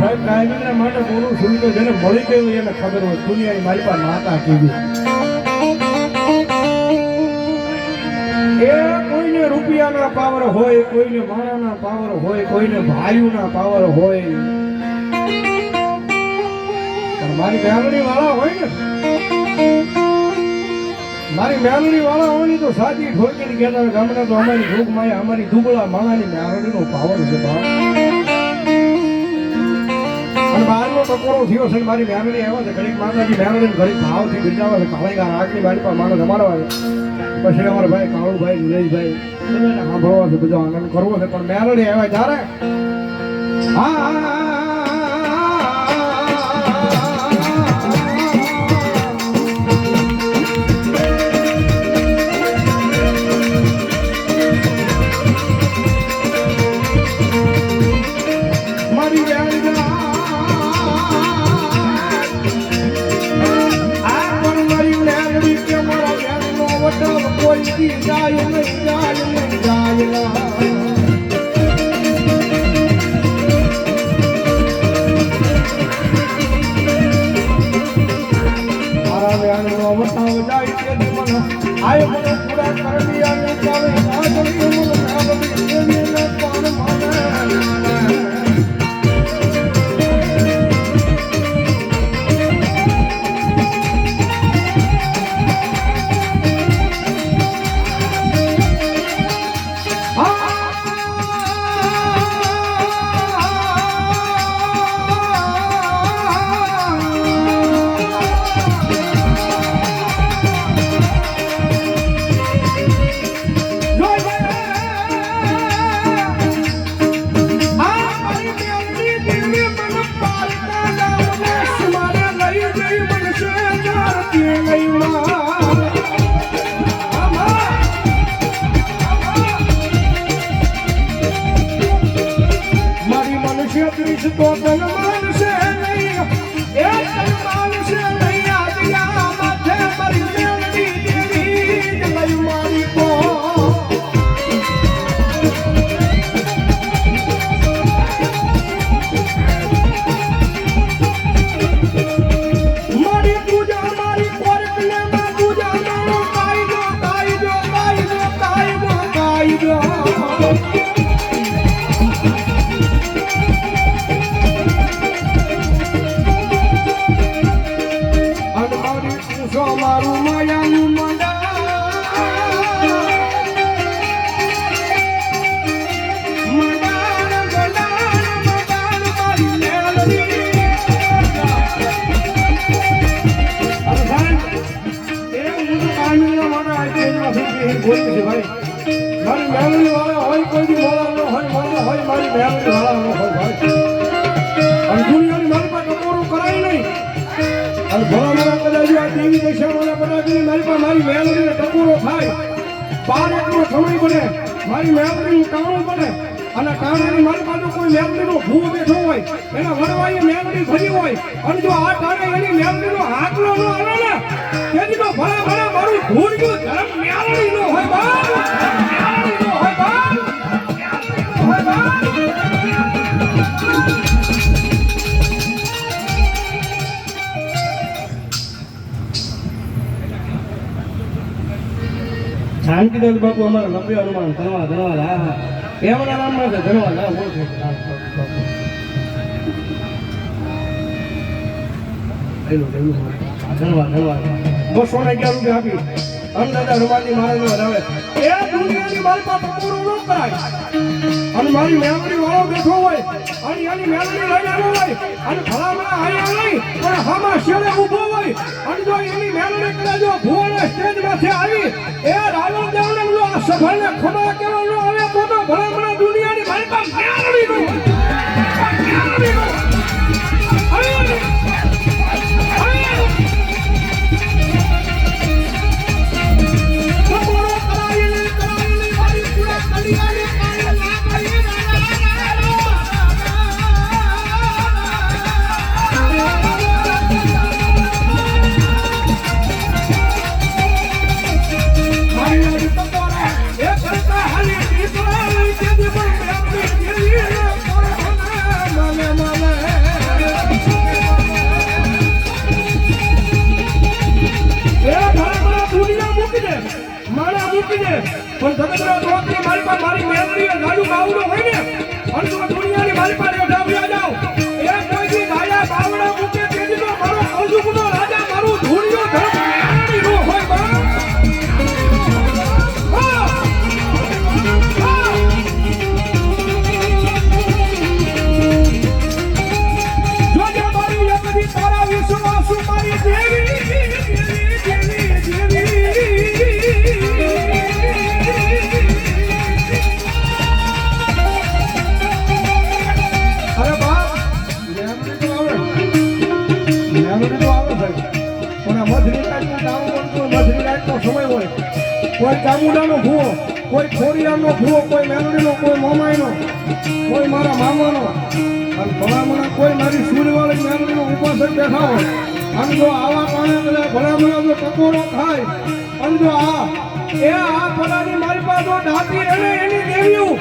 સાહેબ કાયમીના માટે બોલું છું તો જેને મળી ગયું એને ખબર હોય. દુનિયાની મારી પાસે માતા કેવી એ કોઈને રૂપિયાના પાવર હોય, કોઈને માણાના પાવર હોય, કોઈને ભાઈઓના પાવર હોય. પણ મારી મેલડી વાળા હોય ને, મારી મેલડી વાળા હોય ને તો સાચી ઠોકીને કહેતા ગામડા તો અમારી ભૂખ માયા અમારી દુબળા માણાની મેલડીનો પાવર છે બાપ. અને ટકોરો થયો છે મારી મેલડી આવ્યા છે ઘડીક માતાજી મેલડી ઘડીક ભાવથી બિરદાવે છે કાળીગા આગની મારી પર માણસ આવે પછી અમારા ભાઈ કાળુભાઈ નિલેશભાઈ બધાને સાંભળવા છે બધો આનંદ કરવો છે પણ મેરડી આવ્યા ત્યારે હા, હા. દી જાય નહીં જાય નહીં જાય મને પૂરા કરવી અને ચાલે આગળ મને મેલડી દેવીને આ દેવી મારી પાસે મારી સમય બને, મારી મેલડીનું કાણું બને. અને કાણાની મારી પાસે કોઈ મેલડીનો ભૂ બેઠો હોય. એના વડવાઈ મેલડી ભરી હોય. અને જો આ કારણે એની મેલડીનો હાથલો ન ભલા ભલા મારું મેલડી નો હોય શાંતિદાસ બાપુ અમારા લંબી હનુમાન ધનવા ધનવા હા હા. એમના નામમાં છે ધનવા ના બોલ છે. ધનવા ધનવા બસો ને અગિયાર રૂપિયા આપી. અન્નદાતા હનુમાનજી મહારાજ વધાવે એ દુનિયાની મારી પાસે પૂરું ન કરાય. અને મારી મેમરી વાળો બેઠો હોય, અને એની મેમરી લઈને આવ્યો હોય, અને ભલામણા આયા નહીં પણ હામાં શેરે ઊભો હોય, અને જો એની મેમરી કદાચ જો ભુવાના સભાને ખબર કેવો પણ જગતના દોસ્તની મારી પાસે મારી મેલડીએ લાડુ બાવડો હોય ને અડધો દુનિયાની મારી પાસે ઢાબળ્યા પણ આ મધરી રાતનું હોય રાતનો સમય હોય. કોઈ ચામુંડાનો ભૂવો, કોઈ ખોડિયાનો ભૂવો, કોઈ મેમરીનો કોઈ મોમાઈનો, કોઈ મારા મામાનો. અને ભલામણા કોઈ મારી સૂર્યવાળી મેમરીનો ઉપાસક બેઠા હોય. અને આવા કારણે બધા ભલામણા થાય, અને આ, એ આ ભલાની મારી પાસે એની દેવ્યું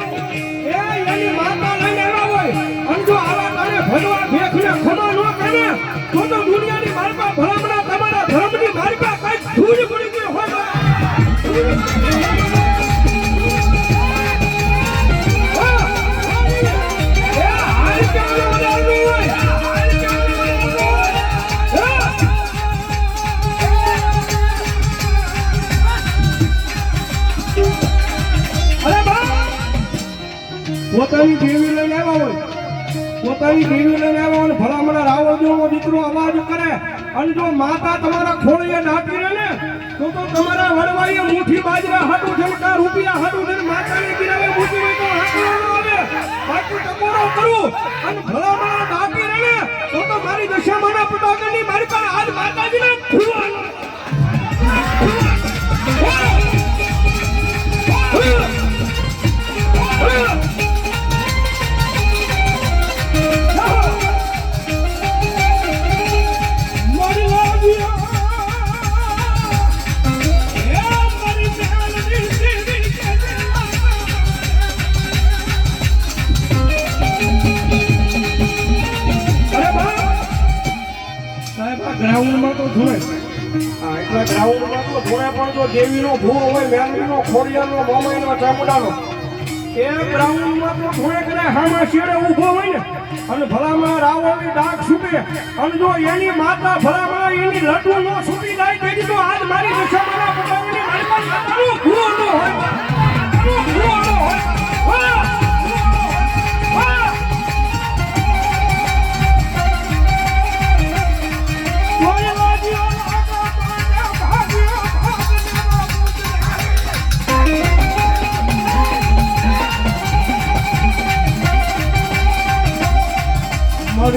એની માતા પોતાની દેવી લઈને આવ્યા હોય. પોતાની દેવી લઈને આવ્યા હોય ભલામણા રાવણનો દીકરો અવાજ કરે. અને જો માતા તમારા ખોળીએ નાખી રહે ને, તો તો તમારા વડવાઈએ મુઠી બાજરા હાટું ઝમકા રૂપિયા હાટું ને માતાને ગિરાવે મૂકી હોય તો હાંકવાનો આવે. બાકી ટકોરો કરું અને ભલામણા નાખી રહે ને, તો તો મારી દશામાના પટાકની મારી પાસે આજ માતાજીને ફૂલવાનો હા એટલા ગ્રાઉન્ડમાં તો ધોળે પણ જો દેવીનો ભૂવો હોય મેલડીનો ખોડિયાનો મોમાઈનો, ચામુંડાનો, એ ગ્રાઉન્ડમાં તો ધોળે કરે હામાં ઊભો હોય ને, અને ભલામાં રાવણની ડાક છૂટે, અને જો એની માતા ભલામાં એની લડવું ન છૂટી જાય, તેથી તો આજ મારી હોય.